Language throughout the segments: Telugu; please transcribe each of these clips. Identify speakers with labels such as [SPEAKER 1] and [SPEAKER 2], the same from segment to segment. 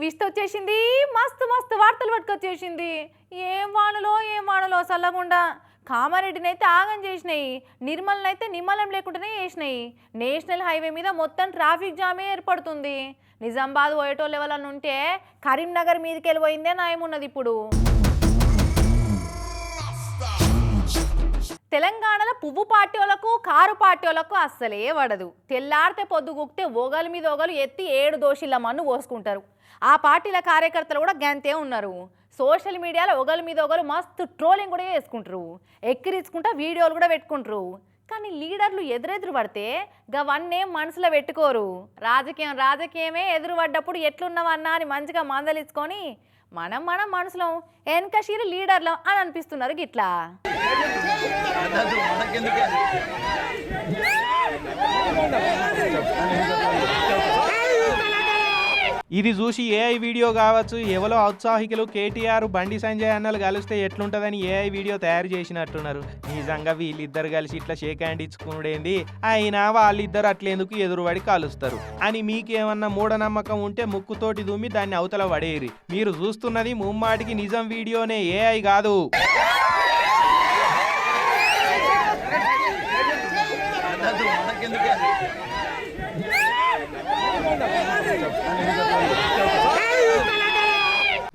[SPEAKER 1] విష్ట వచ్చేసింది. మస్తు మస్తు వార్తలు పట్టుకొచ్చేసింది. ఏం వానలో ఏం వానలో చల్లకుండా కామారెడ్డిని అయితే ఆగం చేసినాయి. నిర్మల్ని అయితే నిమ్మలం లేకుండానే చేసినాయి. నేషనల్ హైవే మీద మొత్తం ట్రాఫిక్ జామే ఏర్పడుతుంది. నిజామాబాద్ పోయేటోళ్ళు ఎవరన్నా ఉంటే కరీంనగర్ మీదకి వెళ్ళిపోయిందే నయమున్నది ఇప్పుడు. తెలంగాణలో పువ్వు పార్టీలకు కారు పార్టీలకు అస్సలే పడదు తెల్లారితే పొద్దుగుక్తే ఓగల మీద ఓగలు ఎత్తి ఏడు దోషిల మన్ను పోసుకుంటారు. ఆ పార్టీల కార్యకర్తలు కూడా గంతే ఉన్నారు. సోషల్ మీడియాలో ఒకరి మీద ఒకరు మస్తు ట్రోలింగ్ కూడా చేసుకుంటారు. ఎక్కిరించుకుంటా వీడియోలు కూడా పెట్టుకుంటారు. కానీ లీడర్లు ఎదురెదురు పడితే గవన్నే మనసులో పెట్టుకోరు. రాజకీయం రాజకీయమే ఎదురు పడ్డప్పుడు ఎట్లున్నావన్నా అని మంచిగా మందలించుకొని మనం మనం మనసులో వెనకషీరు లీడర్లం అని అనిపిస్తున్నారు గిట్లా.
[SPEAKER 2] ఇది చూసి ఏఐ వీడియో కావచ్చు ఎవరో ఔత్సాహికులు కేటీఆర్ బండి సంజయ్ అన్నలు కలిస్తే ఎట్లుంటదని ఏఐ వీడియో తయారు చేసినట్టున్నారు. నిజంగా వీళ్ళిద్దరు కలిసి ఇట్లా షేక్ హ్యాండ్ ఇచ్చుకునేది అయినా వాళ్ళిద్దరు అట్లేందుకు ఎదురుబడి కాలుస్తారు. అని మీకేమన్నా మూఢనమ్మకం ఉంటే ముక్కుతోటి దుమ్మి దాన్ని అవతల పడేరి మీరు చూస్తున్నది ముమ్మాటికి నిజం వీడియోనే ఏఐ కాదు.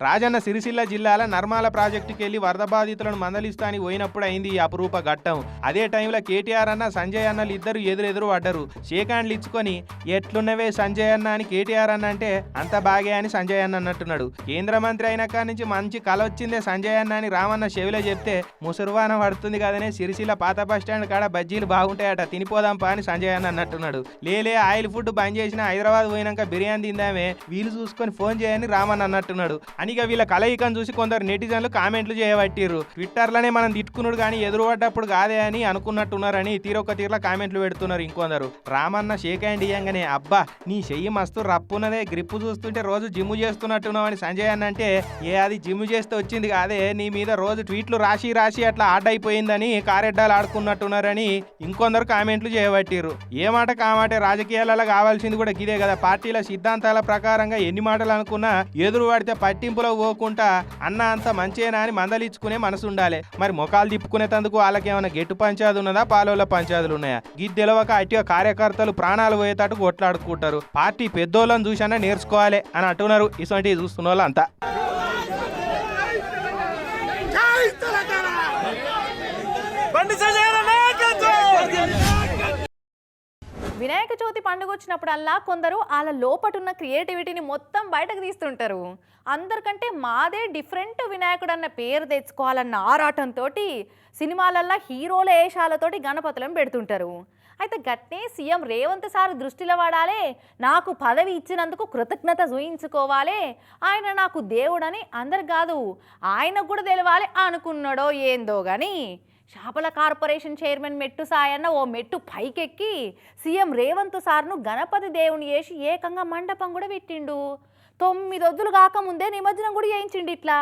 [SPEAKER 2] రాజన్న సిరిసిల్ల జిల్లాల నర్మాల ప్రాజెక్టుకి వెళ్ళి వరద బాధితులను మందలిస్తానికి పోయినప్పుడు అయింది ఈ అపురూప ఘట్టం. అదే టైంలో కేటీఆర్ అన్న సంజయ్ అన్నలు ఇద్దరు ఎదురెదురు పడ్డరు. షేకాండ్లు ఇచ్చుకొని ఎట్లున్నవే సంజయ్ అన్న అని కేటీఆర్ అన్న అంటే అంత బాగే అని సంజయ్ అన్న అన్నట్టున్నాడు. కేంద్ర మంత్రి అయిన నుంచి మంచి కల వచ్చిందే సంజయ్ అన్న అని రామన్న చెవిలో చెప్తే ముసురువాన పడుతుంది కదనే సిరిసిల్ల పాత బస్ స్టాండ్ కాడ బజ్జీలు బాగుంటాయట తినిపోదాం పా అని సంజయ్ అన్న అన్నట్టున్నాడు. లేలే ఆయిల్ ఫుడ్ బంద్ చేసిన హైదరాబాద్ పోయినాక బిర్యానీ తిందామే వీలు చూసుకొని ఫోన్ చేయని రామన్న అన్నట్టున్నాడు. అని అనిగా వీళ్ళ కలయికను చూసి కొందరు నెటిజన్లు కామెంట్లు చేయబట్టిర్రు. ట్విట్టర్లోనే మనం తిట్టుకున్నాడు కానీ ఎదురుపడ్డప్పుడు కాదే అని అనుకున్నట్టున్నారని తీరొక్క తీర్ల కామెంట్లు పెడుతున్నారు ఇంకొందరు. రామన్న షేక్ హ్యాండ్ ఇయ్యంగానే అబ్బా నీ చెయ్యి మస్తు రప్పున్నదే. గ్రిప్పు చూస్తుంటే రోజు జిమ్ చేస్తున్నట్టున్నావు అని సంజయ్ అన్న అంటే ఏ అది జిమ్ చేస్తే వచ్చింది కాదే. నీ మీద రోజు ట్వీట్లు రాసి రాసి అట్లా ఆడ్ అయిపోయిందని కారెడ్డాలు ఆడుకున్నట్టున్నారని ఇంకొందరు కామెంట్లు చేయబట్టిర్రు. ఏ మాట కామాటే రాజకీయాలలో కావాల్సింది కూడా గిదే కదా. పార్టీల సిద్ధాంతాల ప్రకారంగా ఎన్ని మాటలు అనుకున్నా ఎదురు పడితే పట్టింపులో పోకుండా అన్న అంత మంచేనా అని మందలించుకునే మనసు ఉండాలి మరి మొఖాలు తిప్పుకునేటందుకు వాళ్ళకి ఏమైనా గెట్టు పంచాదు ఉన్నదా? పాలోళ్ళ పంచాదులు ఉన్నాయా? గిది తెలవక అట్టిగా కార్యకర్తలు ప్రాణాలు పోయేటట్టు కొట్లాడుకుంటారు. పార్టీ పెద్దోళ్ళని చూసన్నా నేర్చుకోవాలి అని అంటున్నారు. ఇటువంటి చూస్తున్న వాళ్ళంతా
[SPEAKER 1] వినాయక చవితి పండుగ వచ్చినప్పుడల్లా కొందరు వాళ్ళ లోపటున్న క్రియేటివిటీని మొత్తం బయటకు తీస్తుంటారు. అందరికంటే మాదే డిఫరెంట్ వినాయకుడు అన్న పేరు తెచ్చుకోవాలన్న ఆరాటంతో సినిమాలల్లో హీరోల వేషాలతోటి గణపతులను పెడుతుంటారు. అయితే గట్నే సీఎం రేవంత్ సార్ దృష్టిలో వాడాలే నాకు పదవి ఇచ్చినందుకు కృతజ్ఞత చూయించుకోవాలి ఆయన నాకు దేవుడని అందరు కాదు ఆయనకు కూడా తెలవాలి అనుకున్నాడో ఏందో కానీ చేపల కార్పొరేషన్ చైర్మన్ మెట్టు సాయన్న ఓ మెట్టు పైకెక్కి సీఎం రేవంత్ సార్ను గణపతి దేవుని వేసి ఏకంగా మండపం కూడా పెట్టిండు. తొమ్మిది వద్దులు కాకముందే నిమజ్జనం కూడా చేయించిండు ఇట్లా.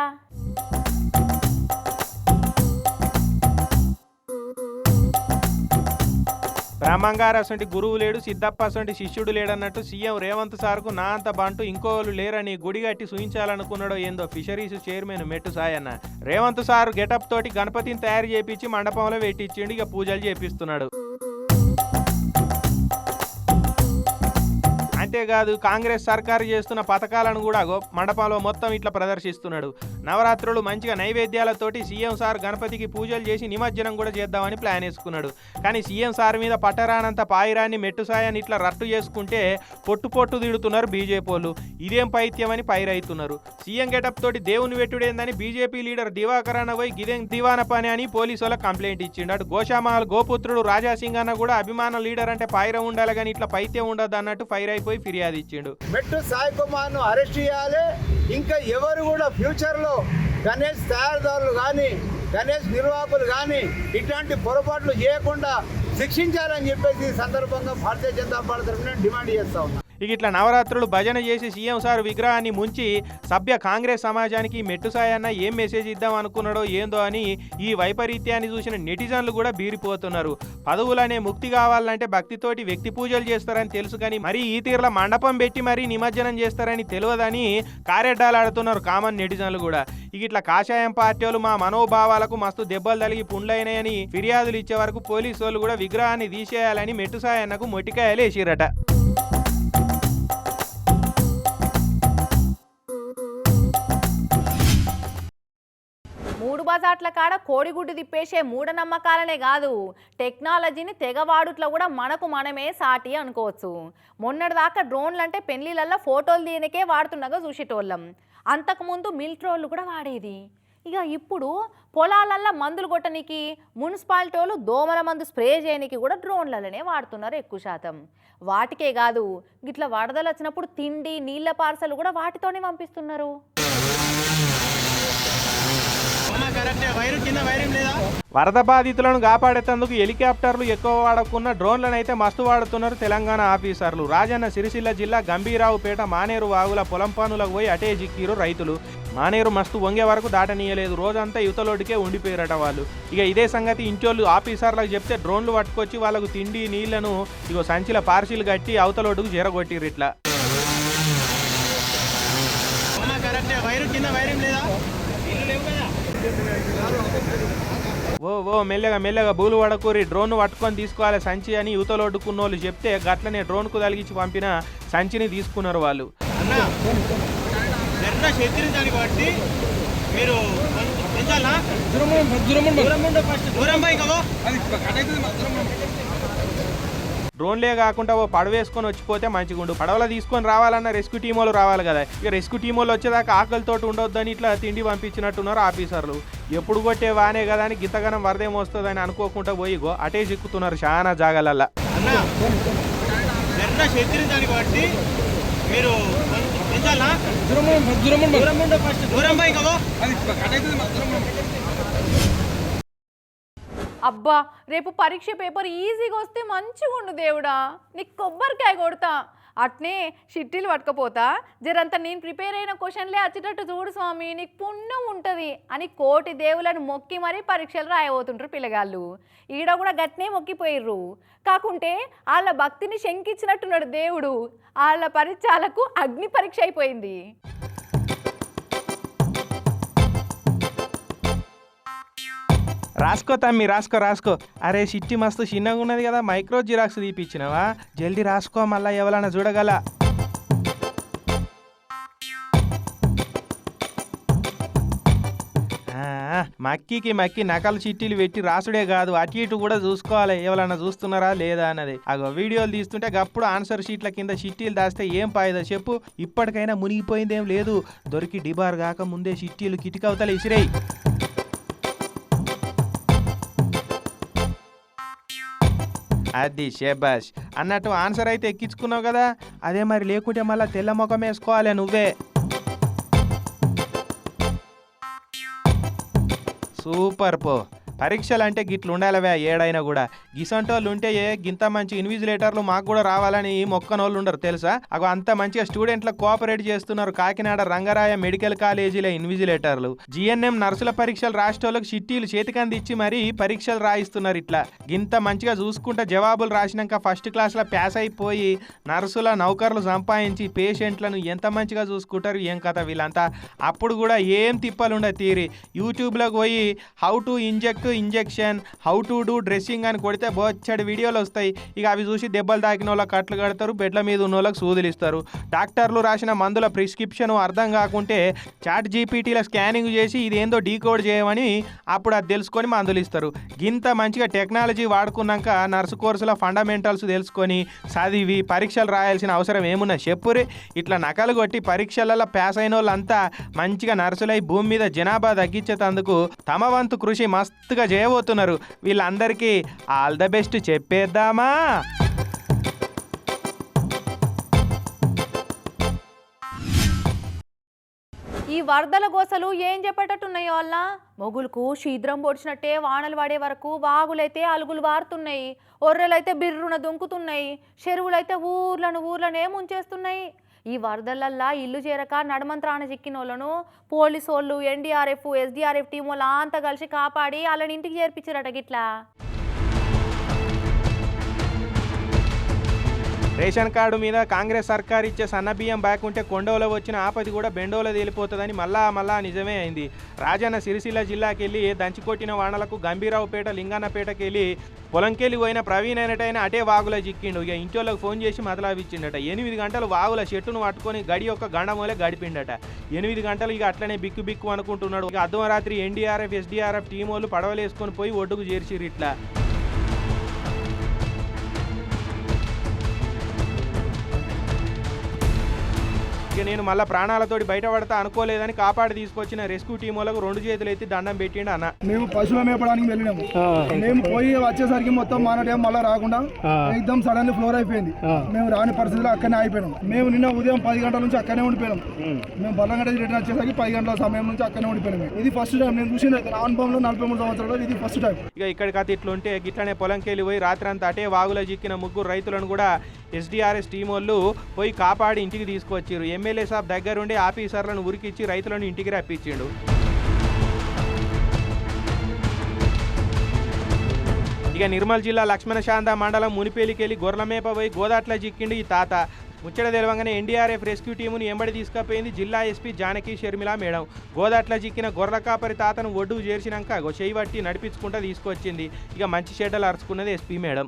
[SPEAKER 2] బ్రహ్మంగారు అసంటి గురువు లేడు సిద్ధప్ప అసంటి శిష్యుడు లేడన్నట్టు సీఎం రేవంత్ సార్కు నా అంత బంటూ. ఇంకోళ్ళు లేరని గుడి కట్టి సూచించాలనుకున్నాడో ఏందో ఫిషరీస్ చైర్మన్ మెట్టు సాయన్న. రేవంత్ సార్ గెటప్ తోటి గణపతిని తయారు చేపించి మండపంలో పెట్టించిండు ఇక పూజలు చేపిస్తున్నాడు. అంతేకాదు కాంగ్రెస్ సర్కారు చేస్తున్న పథకాలను కూడా మండపంలో మొత్తం ఇట్లా ప్రదర్శిస్తున్నాడు. నవరాత్రులు మంచిగా నైవేద్యాలతోటి సీఎం సార్ గణపతికి పూజలు చేసి నిమజ్జనం కూడా చేద్దామని ప్లాన్ వేసుకున్నాడు. కానీ సీఎం సార్ మీద పట్టరానంత పాయిరాన్ని మెట్టు సాయాన్ని ఇట్లా రట్టు చేసుకుంటే పొట్టు పొట్టు తిడుతున్నారు బీజేపీ వాళ్ళు. ఇదేం పైత్యమని పైరైతున్నారు. సీఎం గెటప్ తోటి దేవుని వెట్టుడేందని బీజేపీ లీడర్ దివాకరణ పోయి గిదేం దివాన పని అని పోలీసు వాళ్ళకి కంప్లైంట్ ఇచ్చిండు. అటు గోషామహల్ గోపుత్రుడు రాజాసింగ్ అన్న కూడా అభిమాన లీడర్ అంటే పైర ఉండాలి కానీ ఇట్లా పైత్యం ఉండదు అన్నట్టు ఫైర్ అయిపోయి ఫిర్యాదు ఇచ్చిండు
[SPEAKER 3] మెట్టు సాయి కుమార్ను అరెస్ట్ చేయాలి. ఇంకా ఎవరు కూడా ఫ్యూచర్లో గణేష్ తయారుదారులు కానీ గణేష్ నిర్వాహకులు కానీ ఇట్లాంటి పొరపాట్లు చేయకుండా శిక్షించాలని చెప్పేసి ఈ సందర్భంగా భారతీయ జనతా పార్టీ తరఫున డిమాండ్ చేస్తా ఉన్నాం.
[SPEAKER 2] ఇక ఇట్లా నవరాత్రులు భజన చేసి సీఎం సార్ విగ్రహాన్ని ముంచి సభ్య కాంగ్రెస్ సమాజానికి మెట్టు సాయన్న ఏం మెసేజ్ ఇద్దాం అనుకున్నాడో ఏందో అని ఈ వైపరీత్యాన్ని చూసిన నెటిజన్లు కూడా బీరిపోతున్నారు. పదవులనే ముక్తి కావాలంటే భక్తితోటి వ్యక్తి పూజలు చేస్తారని తెలుసు కానీ మరీ ఈ తీర్ల మండపం పెట్టి మరీ నిమజ్జనం చేస్తారని తెలియదని కారెడ్డాలాడుతున్నారు కామన్ నెటిజన్లు కూడా. ఇక ఇట్లా కాషాయం పార్టీ వాళ్ళు మా మనోభావాలకు మస్తు దెబ్బలు తలిగి పుండ్లైనాయని ఫిర్యాదులు ఇచ్చే వరకు పోలీసు వాళ్ళు కూడా విగ్రహాన్ని తీసేయాలని మెట్టు సాయన్నకు మొట్టికాయలు వేసిరట.
[SPEAKER 1] మూడు బజార్ల కాడ కోడిగుడ్డు తిప్పేసే మూఢనమ్మకాలనే కాదు. టెక్నాలజీని తెగవాడుట్లో కూడా మనకు మనమే సాటి అనుకోవచ్చు. మొన్నటిదాకా డ్రోన్లు అంటే పెళ్ళిళ్ళల్లో ఫోటోలు తీయనికే వాడుతుండగా చూసేటోళ్ళం. అంతకుముందు మిల్ట్రోళ్ళు కూడా వాడేది. ఇక ఇప్పుడు పొలాలల్లో మందులు కొట్టనికి మున్సిపాలిటీ వాళ్ళు దోమల మందు స్ప్రే చేయనికి కూడా డ్రోన్లలోనే వాడుతున్నారు ఎక్కువ శాతం. వాటికే కాదు ఇట్లా వరదలు వచ్చినప్పుడు తిండి నీళ్ళ పార్సలు కూడా వాటితోనే పంపిస్తున్నారు.
[SPEAKER 2] వరద బాధితులను కాపాడేందుకు హెలికాప్టర్లు ఎక్కువ వాడకున్న డ్రోన్లను అయితే మస్తు వాడుతున్నారు తెలంగాణ ఆఫీసర్లు. రాజన్న సిరిసిల్ల జిల్లా గంభీరావుపేట మానేరు వాగుల పొలం పనులకు పోయి అటే జిక్కిరు రైతులు. మానేరు మస్తు వంగే వరకు దాటనీయలేదు. రోజంతా యువతలోడికే ఉండిపోయారట వాళ్ళు. ఇక ఇదే సంగతి ఇంటోళ్ళు ఆఫీసర్లకు చెప్తే డ్రోన్లు పట్టుకొచ్చి వాళ్ళకు తిండి నీళ్ళను ఇగో సంచిల పార్సిల్ కట్టి అవతలోడుకు జరగొట్టిరు ఇట్లా. ఓ ఓ మెల్లగా మెల్లగా బూలు పడకూరి డ్రోన్ పట్టుకొని తీసుకోవాలి సంచి అని యువతలోడుకున్న వాళ్ళు చెప్తే గట్లనే డ్రోన్కు తలిగించి పంపిన సంచిని తీసుకున్నారు వాళ్ళు.
[SPEAKER 4] మీరు దూరం ఫస్ట్. దూరం
[SPEAKER 2] డ్రోన్లే కాకుండా ఓ పడవేసుకొని వచ్చిపోతే మంచిగుండు. పడవల తీసుకొని రావాలన్న రెస్క్యూ టీం వాళ్ళు రావాలి కదా. ఇక రెస్క్యూ టీం వాళ్ళు వచ్చేదాకా ఆకలితోటి ఉండొద్దని ఇట్లా తిండి పంపించినట్టున్నారు ఆఫీసర్లు. ఎప్పుడు కొట్టే వానే కదా అని గింతగనం వరదేం వస్తుందని అనుకోకుండా పోయి గో అటే చిక్కుతున్నారు చాలా జాగాలల్లా.
[SPEAKER 4] కాబట్టి మీరు దూరం ఫస్ట్. దూరం పోయి కదా.
[SPEAKER 1] అబ్బా రేపు పరీక్ష పేపర్ ఈజీగా వస్తే మంచిగా ఉండు దేవుడా. నీకు కొబ్బరికాయ కొడతా. అట్నే షిట్టీలు పట్టుకపోతా. జరంతా నేను ప్రిపేర్ అయిన క్వశ్చన్లే వచ్చేటట్టు చూడు స్వామి నీకు పుణ్యం ఉంటుంది అని కోటి దేవులను మొక్కి మరీ పరీక్షలు రాయబోతుంటారు పిల్లగాళ్ళు. ఈడ కూడా గట్నే మొక్కిపోయిర్రు. కాకుంటే వాళ్ళ భక్తిని శంకించినట్టున్నాడు దేవుడు. వాళ్ళ పరీక్షలకు అగ్ని పరీక్ష అయిపోయింది.
[SPEAKER 2] రాసుకో తమ్మి రాసుకో రాసుకో. అరే సిట్టి మస్తు చిన్నగా ఉన్నది కదా మైక్రో జిరాక్స్ తీపిచ్చినవా? జల్దీ రాసుకో మళ్ళా ఎవరైనా చూడగల. మక్కీకి మక్కి నకలు చిట్టీలు పెట్టి రాసుడే కాదు అటు ఇటు కూడా చూసుకోవాలి. ఎవరైనా చూస్తున్నారా లేదా అన్నది. అగో వీడియోలు తీస్తుంటే గప్పుడు ఆన్సర్ షీట్ల కింద చిట్టీలు దాస్తే ఏం పాయదో చెప్పు. ఇప్పటికైనా మునిగిపోయిందేం లేదు. దొరికి డిబార్ కాక ముందే చిట్టీలు కిటికవతలు ఇసిరేయి. అది షేబాష్ అన్నట్టు ఆన్సర్ అయితే ఎక్కించుకున్నావు కదా? అదే మరి లేకుంటే మళ్ళీ తెల్ల ముఖం వేసుకోవాలి నువ్వే. సూపర్ పో. పరీక్షలు అంటే గిట్లు ఉండాలవే ఏడైనా కూడా. గిసంటోళ్ళు ఉంటే గింత మంచి ఇన్విజిలేటర్లు మాకు కూడా రావాలని మొక్కనోళ్ళు ఉండరు తెలుసా? అగో అంత మంచిగా స్టూడెంట్లకు కోఆపరేట్ చేస్తున్నారు కాకినాడ రంగరాయ మెడికల్ కాలేజీల ఇన్విజిలేటర్లు. జిఎన్ఎం నర్సుల పరీక్షలు రాష్ట్రాలకు షిట్టీలు చేతికంది ఇచ్చి మరీ పరీక్షలు రాయిస్తున్నారు ఇట్లా. గింత మంచిగా చూసుకుంటే జవాబులు రాసినాక ఫస్ట్ క్లాస్లో ప్యాస్ అయిపోయి నర్సుల నౌకర్లు సంపాదించి పేషెంట్లను ఎంత మంచిగా చూసుకుంటారు ఏం కథ వీళ్ళంతా? అప్పుడు కూడా ఏం తిప్పలుండే తీరి. యూట్యూబ్లోకి పోయి how to inject injection how to do dressing అని కొడితే బొచ్చడి వీడియోలు వస్తాయి. ఇక అవి చూసి దెబ్బలు తాకిన వాళ్ళకి కట్లు కడతారు బెడ్ల మీద ఉన్న వాళ్ళకి సూదులు ఇస్తారు డాక్టర్లు రాసిన మందుల ప్రిస్క్రిప్షన్ అర్థం కాకుంటే చాట్ జీపీటీల స్కానింగ్ చేసి ఇదేందో డీకోడ్ చేయమని అప్పుడు అది తెలుసుకొని మందులు ఇస్తారు. గింత మంచిగా టెక్నాలజీ వాడుకున్నాక నర్సు కోర్సుల ఫండమెంటల్స్ తెలుసుకొని చదివి పరీక్షలు రాయాల్సిన అవసరం ఏమున్నా చెప్పురి. ఇట్లా నకలు కొట్టి పరీక్షలలో పాస్ అయిన వాళ్ళంతా మంచిగా నర్సులై భూమి మీద జనాభా తగ్గించేటందుకు తమ వంతు కృషి మస్తుగా చేయబోతున్నారు. వీళ్ళందరికీ ఆల్ ద బెస్ట్ చెప్పేద్దామా?
[SPEAKER 1] ఈ వరదల గోసలు ఏం చెప్పేటట్టున్నాయి వాళ్ళ మొగులకు శీద్రం పొడిచినట్టే వానలు పడే వరకు వాగులైతే అలుగులు వారుతున్నాయి. ఒర్రెలైతే బిర్రున దుంకుతున్నాయి. చెరువులైతే ఊర్లను ఊర్లనే ముంచేస్తున్నాయి. ఈ వరదలల్లా ఇల్లు చేరక నడమంత్రాన చిక్కిన వాళ్ళను పోలీసు వాళ్ళు ఎన్డీఆర్ఎఫ్ ఎస్డీఆర్ఎఫ్ టీం వాళ్ళు అంతా కలిసి కాపాడి వాళ్ళని ఇంటికి చేర్పించారట గిట్లా.
[SPEAKER 2] రేషన్ కార్డు మీద కాంగ్రెస్ సర్కార్ ఇచ్చే సన్నబియ్యం బ్యాక్ ఉంటే కొండవలో వచ్చిన ఆపది కూడా బెండోలో తేలిపోతుందని మళ్ళా మళ్ళా నిజమే అయింది. రాజన్న సిరిసిల్ల జిల్లాకి వెళ్ళి దంచికొట్టిన వానలకు గంభీరావుపేట లింగన్నపేటకి వెళ్ళి పొలంకెళ్ళి పోయిన ప్రవీణ్ అయినటైన అటే వాగులో చిక్కిండు. ఇక ఇంటోళ్ళకి ఫోన్ చేసి మతలావిచ్చిండట. ఎనిమిది గంటలు వాగుల చెట్టును పట్టుకొని గడి యొక్క గండమూలే గడిపిండట. ఎనిమిది గంటలు ఇక అట్లనే బిక్కు బిక్కు అనుకుంటున్నాడు. ఇక అర్ధం రాత్రి ఎన్డీఆర్ఎఫ్ ఎస్డీఆర్ఎఫ్ టీం వాళ్ళు పడవలేసుకొని పోయి ఒడ్డుకు చేర్చిరు ఇట్లా. ఇక నేను మళ్ళీ ప్రాణాలతోటి బయటపడతా అనుకోలేదని కాపాడి తీసుకొచ్చిన రెస్క్యూ టీం వాళ్ళకు రెండు చేతులు ఎత్తి దండం పెట్టిండు అన్న.
[SPEAKER 5] మేము పశువుల మేపడానికి వెళ్ళినాము మేము పోయి వచ్చేసరికి మొత్తం మన టైం మళ్ళీ రాకుండా ఎగ్దమ్ సడన్లీ ఫ్లోర్ అయిపోయింది. మేము రాని పరిస్థితిలో అక్కడనే అయిపోయినాం మేము నిన్న ఉదయం పది గంటల నుంచి అక్కడనే ఉండిపోయినాం. మేము బల్లంగడ్డ రిటర్న్ వచ్చేసరికి పది గంటల సమయం నుంచి అక్కడనే ఉండిపోయినాం ఇది ఫస్ట్ టైం నేను చూసిన నా అనుభవంలో నలభై మూడు సంవత్సరాలు ఇది ఫస్ట్ టైం
[SPEAKER 2] ఇక ఇక్కడికి అతి ఇట్లుంటే గిట్లనే పొలంకెళ్ళి పోయి రాత్రంతా అటే వాగులో చిక్కిన ముగ్గురు రైతులను కూడా ఎస్డీఆర్ఎస్ టీం వాళ్ళు పోయి కాపాడి ఇంటికి తీసుకొచ్చారు ఎమ్మెల్యే సాబ్ దగ్గరుండి ఆఫీసర్లను ఉరికిచ్చి రైతులను ఇంటికి రప్పించిండు. ఇక నిర్మల్ జిల్లా లక్ష్మణశాంత మండలం మునిపేలికెళ్ళి గొర్రెలమేప పోయి గోదాట్ల చిక్కిండు ఈ తాత. ముచ్చట తెలవంగానే ఎన్డీఆర్ఎఫ్ రెస్క్యూ టీమును ఎంబడి తీసుకుపోయింది జిల్లా ఎస్పీ జానకి షర్మిల మేడం. గోదాట్ల చిక్కిన గొర్రెల కాపరి తాతను ఒడ్డు చేర్చినాక చేయి పట్టి నడిపించుకుంటూ తీసుకొచ్చింది. ఇక మంచి చెడ్డలు అరుచుకున్నది ఎస్పీ మేడం.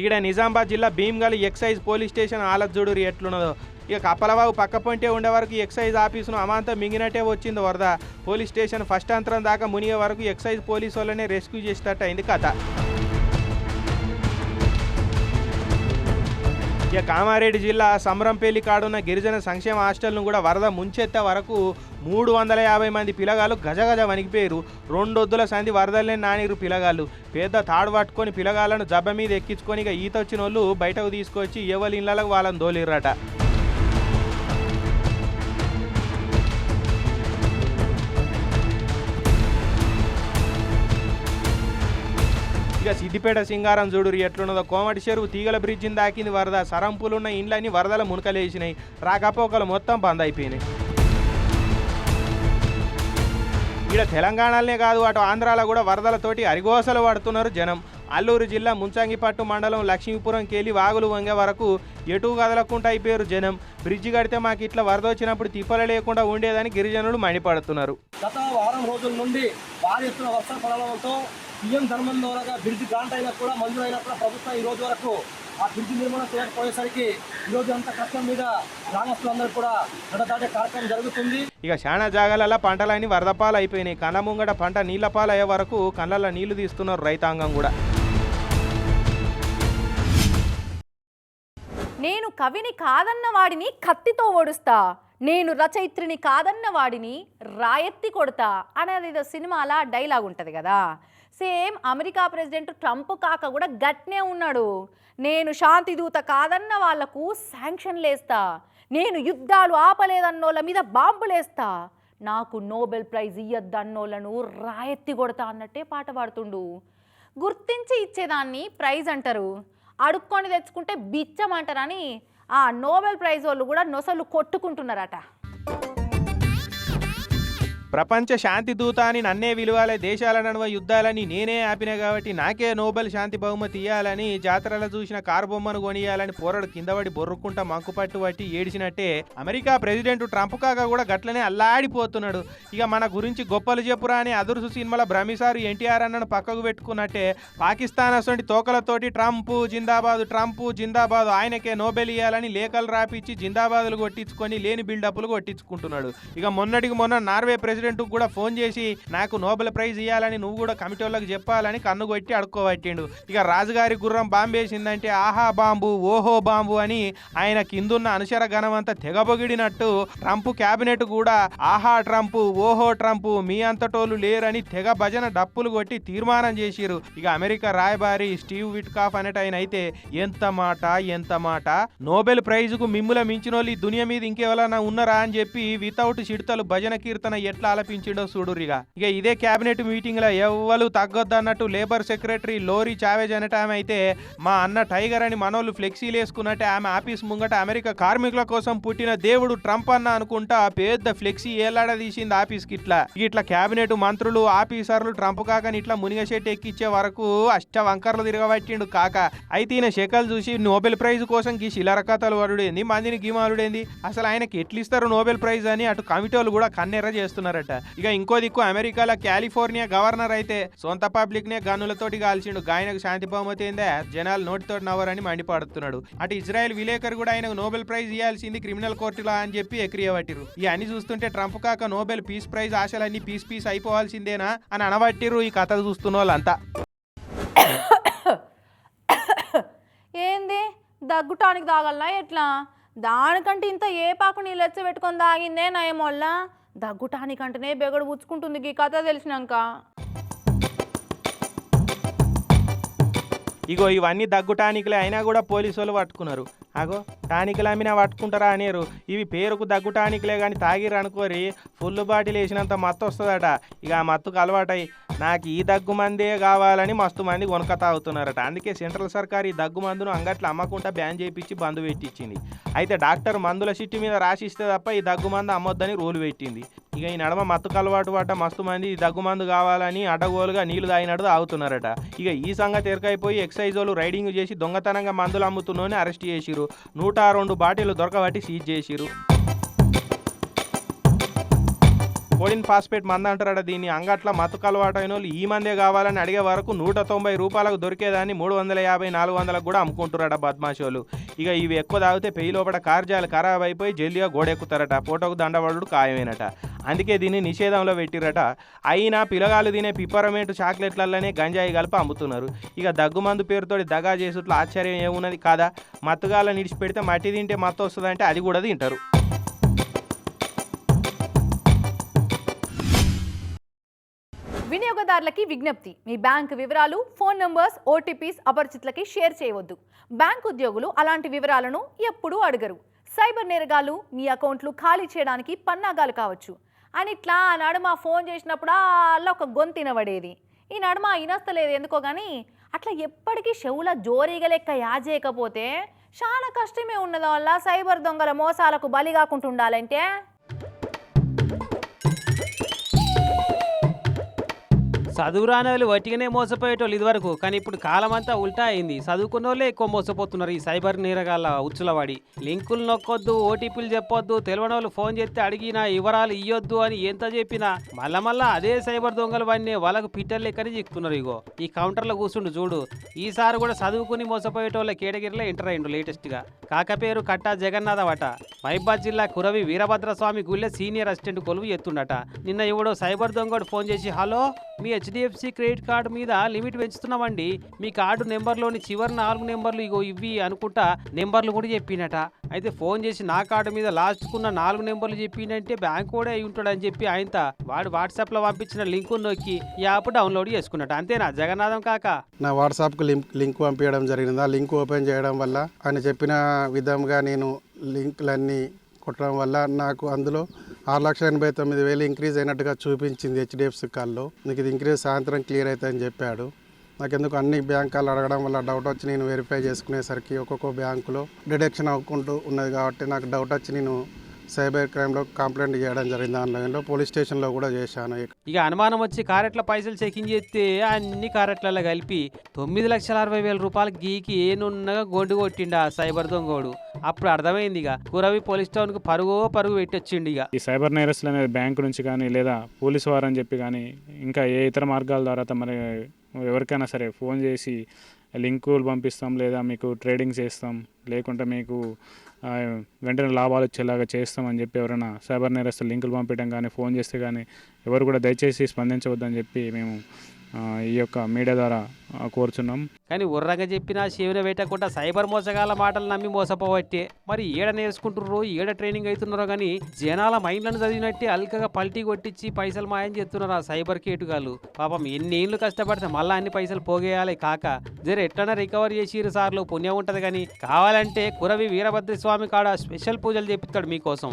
[SPEAKER 2] ఇక్కడ నిజామాబాద్ జిల్లా భీమ్గల్ ఎక్సైజ్ పోలీస్ స్టేషన్ ఆలత్ ఎట్లున్నదో. ఇక కప్పలవావు పక్క పొంటే ఉండే వరకు ఎక్సైజ్ ఆఫీసును అమాంతం మింగినట్టే వచ్చింది వరద. పోలీస్ స్టేషన్ ఫస్ట్ అంతరం దాకా మునిగే వరకు ఎక్సైజ్ పోలీసు వాళ్ళనే రెస్క్యూ చేసేటట్టు అయింది కథ. ఇక కామారెడ్డి జిల్లా సంబరంపల్లి కాడున్న గిరిజన సంక్షేమ హాస్టల్ను కూడా వరద ముంచెత్తే వరకు మూడు వందల యాభై మంది పిల్లగాళ్ళు గజగజ వణికిపోయారు రెండొద్దుల సంధి వరదలనే నానిరు పిల్లగాళ్ళు. పెద్ద తాడు పట్టుకొని పిల్లగాళ్ళను జబ్బ మీద ఎక్కించుకొని ఇక ఈత వచ్చిన వాళ్ళు బయటకు తీసుకొచ్చి ఎవరి ఇళ్ళకు వాళ్ళని దోలిర్రట. ఇక సిద్దిపేట సింగారం చూడు ఎట్లున్నదో. కోమటి చెరువు తీగల బ్రిడ్జిని దాకింది వరద. సరంపులున్న ఇండ్లన్నీ వరదల మునకలేసినాయి రాకపోకలు మొత్తం బంద్ అయిపోయినాయి. ఇక్కడ తెలంగాణలోనే కాదు అటు ఆంధ్రాలో కూడా వరదలతోటి అరిగోసలు పడుతున్నారు జనం. అల్లూరు జిల్లా ముంచంగిపట్టు మండలం లక్ష్మీపురం కేలి వాగులు వంగే వరకు ఎటు కదలకుండా అయిపోయారు జనం. బ్రిడ్జి కడితే మాకు ఇట్లా వరద వచ్చినప్పుడు తిప్పలు లేకుండా ఉండేదని గిరిజనులు మండిపడుతున్నారు.
[SPEAKER 6] గత వారం రోజుల నుండి భారీ ఎత్తున వర్షం పడడంతో పిఎం ధర్మం ద్వారా బ్రిడ్జ్ గ్రాంట్ అయినా కూడా మంజూరైనా కూడా ప్రభుత్వం ఈ రోజు వరకు ఆ బ్రిడ్జ్ నిర్మాణం చేయకపోయేసరికి ఈ రోజు అంత కష్టం మీద గ్రామస్తులందరూ కూడా నడదాటే కార్యక్రమం జరుగుతుంది.
[SPEAKER 2] ఇక చాలా జాగాలలో పంటలన్నీ వరదపాలు అయిపోయినాయి. కళ్ళ ముంగట పంట నీళ్ళ పాలు అయ్యే వరకు కళ్ళల్లో నీళ్ళు తీస్తున్నారు రైతాంగం కూడా.
[SPEAKER 1] నేను కవిని కాదన్న వాడిని కత్తితో ఓడుస్తా. నేను రచయిత్రిని కాదన్న వాడిని రాయెత్తి కొడతా. అనేది సినిమాల డైలాగ్ ఉంటుంది కదా. సేమ్ అమెరికా ప్రెసిడెంట్ ట్రంప్ కాక కూడా గట్నే ఉన్నాడు. నేను శాంతి దూత కాదన్న వాళ్ళకు శాంక్షన్లేస్తా నేను యుద్ధాలు ఆపలేదన్నోళ్ళ మీద బాంబులేస్తా నాకు నోబెల్ ప్రైజ్ ఇయ్యద్దన్నోళ్ళను రాయెత్తి కొడతా అన్నట్టే పాట పాడుతుండు. గుర్తించి ఇచ్చేదాన్ని ప్రైజ్ అంటారు. అడుక్కొని తెచ్చుకుంటే బిచ్చం అంటారని ఆ నోబెల్ ప్రైజ్ వాళ్ళు కూడా నొసలు కొట్టుకుంటున్నారట.
[SPEAKER 2] ప్రపంచ శాంతి దూత అని నన్నే విలువాలే దేశాల నడుమ యుద్ధాలని నేనే ఆపిన కాబట్టి నాకే నోబెల్ శాంతి బహుమతి ఇవ్వాలని జాతరలో చూసిన కారు బొమ్మను కొనియాలని పోరడు కిందపడి బొర్రుకుంటా మంకుపట్టు పట్టి ఏడిచినట్టే అమెరికా ప్రెసిడెంట్ ట్రంప్ కాక కూడా గట్లనే అల్లాడిపోతున్నాడు. ఇక మన గురించి గొప్పలు చెప్పురా అని అదుర్సు సినిమాల భ్రమిసారు ఎన్టీఆర్ అన్నను పక్కకు పెట్టుకున్నట్టే పాకిస్తాన్ అసంటి తోకలతోటి ట్రంప్ జిందాబాదు ట్రంప్ జిందాబాదు ఆయనకే నోబెల్ ఇవ్వాలని లేఖలు రాపిచ్చి జిందాబాదులు కొట్టించుకొని లేని బిల్డప్లు కొట్టించుకుంటున్నాడు. ఇక మొన్నటికి మొన్న నార్వే ప్రెసిడెంట్ ప్రెసిడెంట్ కూడా ఫోన్ చేసి నాకు నోబెల్ ప్రైజ్ ఇవ్వాలని నువ్వు కూడా కమిటీ వాళ్ళకి చెప్పాలని కన్ను కొట్టి అడుక్కోబట్టిండు. ఇక రాజుగారి గుర్రం బాంబేసిందంటే ఆహా బాంబు ఓహో బాంబు అని ఆయన కిందున్న అనుచర గణం అంతా తెగబొగిడినట్టు ట్రంప్ క్యాబినెట్ కూడా ఆహా ట్రంప్ ఓహో ట్రంప్ మీ అంతటోళ్ళు లేరని తెగ భజన డప్పులు కొట్టి తీర్మానం చేసిరు ఇక అమెరికా రాయబారి స్టీవ్ విట్కాఫ్ అనేట ఆయన అయితే ఎంత మాట ఎంత మాట? నోబెల్ ప్రైజ్కు మిమ్ముల మించిన వాళ్ళు ఈ దునియా మీద ఇంకెవరైనా ఉన్నారా అని చెప్పి వితౌట్ చిడతలు భజన కీర్తన ఎట్లా ఆలపించిండో చూడురిగా ఇక. ఇదే కేబినెట్ మీటింగ్లో ఎవ్వరు తగ్గొద్దన్నట్టు లేబర్ సెక్రటరీ లోరీ చావేజ్ అనేట ఆమె అయితే మా అన్న టైగర్ అని మనోళ్ళు ఫ్లెక్సీలు వేసుకున్నట్టే ఆమె ఆఫీస్ ముంగట అమెరికా కార్మికుల కోసం పుట్టిన దేవుడు ట్రంప్ అన్న అనుకుంటా పెద్ద ఫ్లెక్సీ ఏలాడదీసింది ఆఫీస్కి ఇట్లా. ఇట్లా కేబినెట్ మంత్రులు ఆఫీసర్లు ట్రంప్ కాకని ఇట్లా మునిగశెట్టి ఎక్కిచ్చే వరకు అష్ట వంకర్లు తిరగబట్టిండు కాక. అయితే ఈయన శకలు చూసి నోబెల్ ప్రైజ్ కోసం గీ శిలరకథలు వరుడేంది మందిని గీమాలుడేంది? అసలు ఆయనకి ఎట్లు ఇస్తారు నోబెల్ ప్రైజ్ అని అటు కమిటీ వాళ్ళు కూడా కన్నెర్ర చేశారట. ఇక ఇంకో దిక్కు అమెరికాలో కాలిఫోర్నియా గవర్నర్ అయితే సొంత పబ్లిక్ నే గన్నులతోటి కాల్చిండు. ఆయనకు శాంతి బహుమతి ఏందే? జనాలు నోటితోటి నవ్వరని మండిపడుతున్నాడు. అటు ఇజ్రాయెల్ విలేకరు కూడా ఆయనకు నోబెల్ ప్రైజ్ ఇవ్వాల్సింది క్రిమినల్ కోర్టులో అని చెప్పి ఎక్రియబట్టిరు ఈ అని చూస్తుంటే ట్రంప్ కాక నోబెల్ పీస్ ప్రైజ్ ఆశలన్నీ పీస్ పీస్ అయిపోవాల్సిందేనా అని అనబట్టిరు ఈ కథ చూస్తున్న వాళ్ళంతా
[SPEAKER 1] ఏంది? దగ్గుటానికి తాగలనా ఎట్లా? దానికంటే ఇంత ఏ పాకు నీళ్ళు పెట్టుకొని తాగిందే నయమొల్ల? దగ్గుటానికంటేనే బెగడు పుచ్చుకుంటుంది ఈ కథ తెలిసినాక.
[SPEAKER 2] ఇగో ఇవన్నీ దగ్గు టానికలే అయినా కూడా పోలీసు వాళ్ళు పట్టుకున్నారు. అగో టానికలు అమ్మినా పట్టుకుంటారా అనేరు. ఇవి పేరుకు దగ్గు టానికలే కానీ తాగిరు అనుకోరి ఫుల్ బాటిల్ వేసినంత మత్తు వస్తుందట ఇక ఆ మత్తుకు అలవాటై నాకు ఈ దగ్గు మందే కావాలని మస్తు మంది కొనక తాగుతున్నారట అందుకే సెంట్రల్ సర్కార్ ఈ దగ్గు మందును అంగట్లో అమ్మకుండా బ్యాన్ చేయించి బంధు పెట్టించింది. అయితే డాక్టర్ మందుల చిట్టి మీద రాసిస్తే తప్ప ఈ దగ్గు మందు అమ్మొద్దని రూలు పెట్టింది. ఇక ఈ నడమ మత్తుకు అలవాటు పడ్డ మస్తు మంది ఈ దగ్గు మందు కావాలని అడ్డగోలుగా నీళ్ళు తాగినట్టు తాగుతున్నారట. ఇక ఈ సంగతి ఎరకైపోయి ఎక్సైజ్ వాళ్ళు రైడింగ్ చేసి దొంగతనంగా మందులు అమ్ముతున్నోని అరెస్ట్ చేసిరు నూట రెండు బాటిల్ దొరకబట్టి సీజ్ చేసిరు కోడిన్ ఫాస్ఫేట్ మంద అంటారట. దీన్ని అంగట్ల మత్తు అలవాటైన వాళ్ళు ఈ మందే కావాలని అడిగే వరకు నూట తొంభై రూపాయలకు దొరికేదాన్ని మూడు వందల యాభై నాలుగు వందలకు కూడా అమ్ముకుంటున్నారట బద్మాషోలు ఇక ఇవి ఎక్కువ తాగితే పెయి లోపల కార్జాలు ఖరాబ్ అయిపోయి జల్లిగా గోడెక్కుతారట. ఫోటోకు దండబడుడు ఖాయమేనట. అందుకే దీన్ని నిషేధంలో పెట్టిరట. అయినా పిల్లగాలు తినే పిప్పరమేటు చాక్లెట్లలోనే గంజాయి కలిపి అమ్ముతున్నారు. ఇక దగ్గుమందు పేరుతోటి దగా చేసేట్లు ఆశ్చర్యం ఏమున్నది కాదా? మత్తుగాల నిడిచిపెడితే మట్టి తింటే మత్తు వస్తుందంటే అది కూడా తింటారు.
[SPEAKER 1] వినియోగదారులకి విజ్ఞప్తి. మీ బ్యాంక్ వివరాలు ఫోన్ నంబర్స్ ఓటీపీస్ అపరిచితులకి షేర్ చేయవద్దు. బ్యాంక్ ఉద్యోగులు అలాంటి వివరాలను ఎప్పుడూ అడగరు. సైబర్ నేరగాలు మీ అకౌంట్లు ఖాళీ చేయడానికి పన్నాగాలు కావచ్చు. అని ఇట్లా ఆ నడుమ ఫోన్ చేసినప్పుడు అలా ఒక గొంతు వినబడేది. ఈ నడుమ ఇనస్తలేదు ఎందుకో కానీ అట్లా ఎప్పటికీ చెవుల జోరీగా లెక్క యాజేయకపోతే చాలా కష్టమే ఉన్నది వల్ల సైబర్ దొంగల మోసాలకు బలి కాకుండా ఉండాలంటే
[SPEAKER 7] చదువురాని వాళ్ళు వట్టిగానే మోసపోయేటోళ్ళు ఇదివరకు కానీ ఇప్పుడు కాలం అంతా ఉల్టా అయింది. చదువుకున్న వాళ్ళే ఎక్కువ మోసపోతున్నారు ఈ సైబర్ నేరగాళ్ళ ఉచ్చులవాడి. లింకులు నొక్కొద్దు ఓటీపీలు చెప్పొద్దు తెలియని వాళ్ళు ఫోన్ చేస్తే అడిగినా వివరాలు ఇయ్యొద్దు అని ఎంత చెప్పినా మళ్ళా మళ్ళా అదే సైబర్ దొంగలు వాడిని వాళ్ళకు పిట్టలు లెక్కని చిక్కుతున్నారు ఇగో. ఈ కౌంటర్లో కూర్చుండు చూడు. ఈసారి కూడా చదువుకుని మోసపోయేటోళ్ళ కేటగిరిలో ఎంటర్ అయ్యిండు లేటెస్ట్గా. కాకపేరు కట్టా జగన్నాథ వట మహిబాద్ జిల్లా కురవి వీరభద్రస్వామి గుళ్ళె సీనియర్ అసిస్టెంట్ కొలువు ఎత్తుండట. నిన్న ఎవడో సైబర్ దొంగడు ఫోన్ చేసి హలో మీ హెచ్డిఎఫ్సి క్రెడిట్ కార్డు మీద లిమిట్ పెంచుతున్నామండి. మీ కార్డు నెంబర్లోని చివరి నాలుగు నెంబర్లు ఇగో ఇవి అనుకుంటా నెంబర్లు కూడా చెప్పినట. అయితే ఫోన్ చేసి నా కార్డు మీద లాస్ట్కున్న నాలుగు నెంబర్లు చెప్పిందంటే బ్యాంక్ కూడా అయి ఉంటాడని చెప్పి ఆయనత వాడు వాట్సాప్లో పంపించిన లింక్ నొక్కి ఈ యాప్ డౌన్లోడ్ చేసుకున్నట. అంతేనా? జగన్నాథం కాక.
[SPEAKER 8] నా వాట్సాప్కి లింక్ లింక్ పంపించడం జరిగింది. ఆ లింక్ ఓపెన్ చేయడం వల్ల ఆయన చెప్పిన విధంగా నేను లింక్లన్నీ కొట్టడం వల్ల నాకు అందులో ఆరు లక్షల ఎనభై తొమ్మిది వేలు ఇంక్రీజ్ అయినట్టుగా చూపించింది హెచ్డిఎఫ్సి కాల్లో. నీకు ఇది ఇంక్రీజ్ సాయంత్రం క్లియర్ అవుతాయని చెప్పాడు. నాకు ఎందుకు అన్ని బ్యాంకాలు అడగడం వల్ల డౌట్ వచ్చి నేను వెరిఫై చేసుకునేసరికి ఒక్కొక్క బ్యాంకులో డిడక్షన్ అవ్వకుంటూ ఉన్నది కాబట్టి నాకు డౌట్ వచ్చి నేను సైబర్ క్రైమ్లో కంప్లైంట్ చేయడం జరిగింది ఆన్లైన్లో పోలీస్ స్టేషన్లో కూడా చేశాను.
[SPEAKER 7] ఇక అనుమానం వచ్చి కారెట్ల పైసలు చెకింగ్ చేస్తే అన్ని కారెట్లలో కలిపి తొమ్మిది లక్షల అరవై వేల రూపాయలు గీకి ఏనున్నగా గొండు కొట్టిండు ఆ సైబర్ దొంగోడు. అప్పుడు అర్థమైంది ఇక. కురవి పోలీస్ స్టేషన్కు పరుగో పరుగు పెట్టొచ్చిండు ఇక.
[SPEAKER 9] ఈ సైబర్ నేరస్తులు అనేది బ్యాంకు నుంచి కానీ లేదా పోలీసు వారని చెప్పి కానీ ఇంకా ఏ ఇతర మార్గాల ద్వారా తమ ఎవరికైనా సరే ఫోన్ చేసి లింకులు పంపిస్తాం లేదా మీకు ట్రేడింగ్ చేస్తాం. లేకుంటే మీకు వెంటనే లాభాలు వచ్చేలాగా చేస్తాం అని చెప్పి ఎవరైనా సైబర్ నేరస్తులు లింకులు పంపించడం కానీ ఫోన్ చేస్తే కానీ ఎవరు కూడా దయచేసి స్పందించవద్దని చెప్పి మేము ఈ యొక్క మీడియా ద్వారా కోరుచున్నాం.
[SPEAKER 7] కానీ ఉర్రగా చెప్పినా శివుని పెట్టకుండా సైబర్ మోసగాల మాటలు నమ్మి మోసపోవట్టే. మరి ఏడ నేర్చుకుంటుర్రో ఏడ ట్రైనింగ్ అవుతున్నారో కానీ జనాల మైండ్లను చదివినట్టే అల్కగా పల్టీ కొట్టించి పైసలు మాయం చేస్తున్నారు ఆ సైబర్ కేటుగాలు పాపం ఎన్ని ఏళ్ళు కష్టపడితే మళ్ళీ అన్ని పైసలు పోగేయాలి కాక. జర ఎట్లన్నా రికవర్ చేసిరు సార్లు పుణ్యం ఉంటుంది కానీ కావాలంటే కురవి వీరభద్ర స్వామి కాడ స్పెషల్ పూజలు చేపిస్తాడు మీకోసం.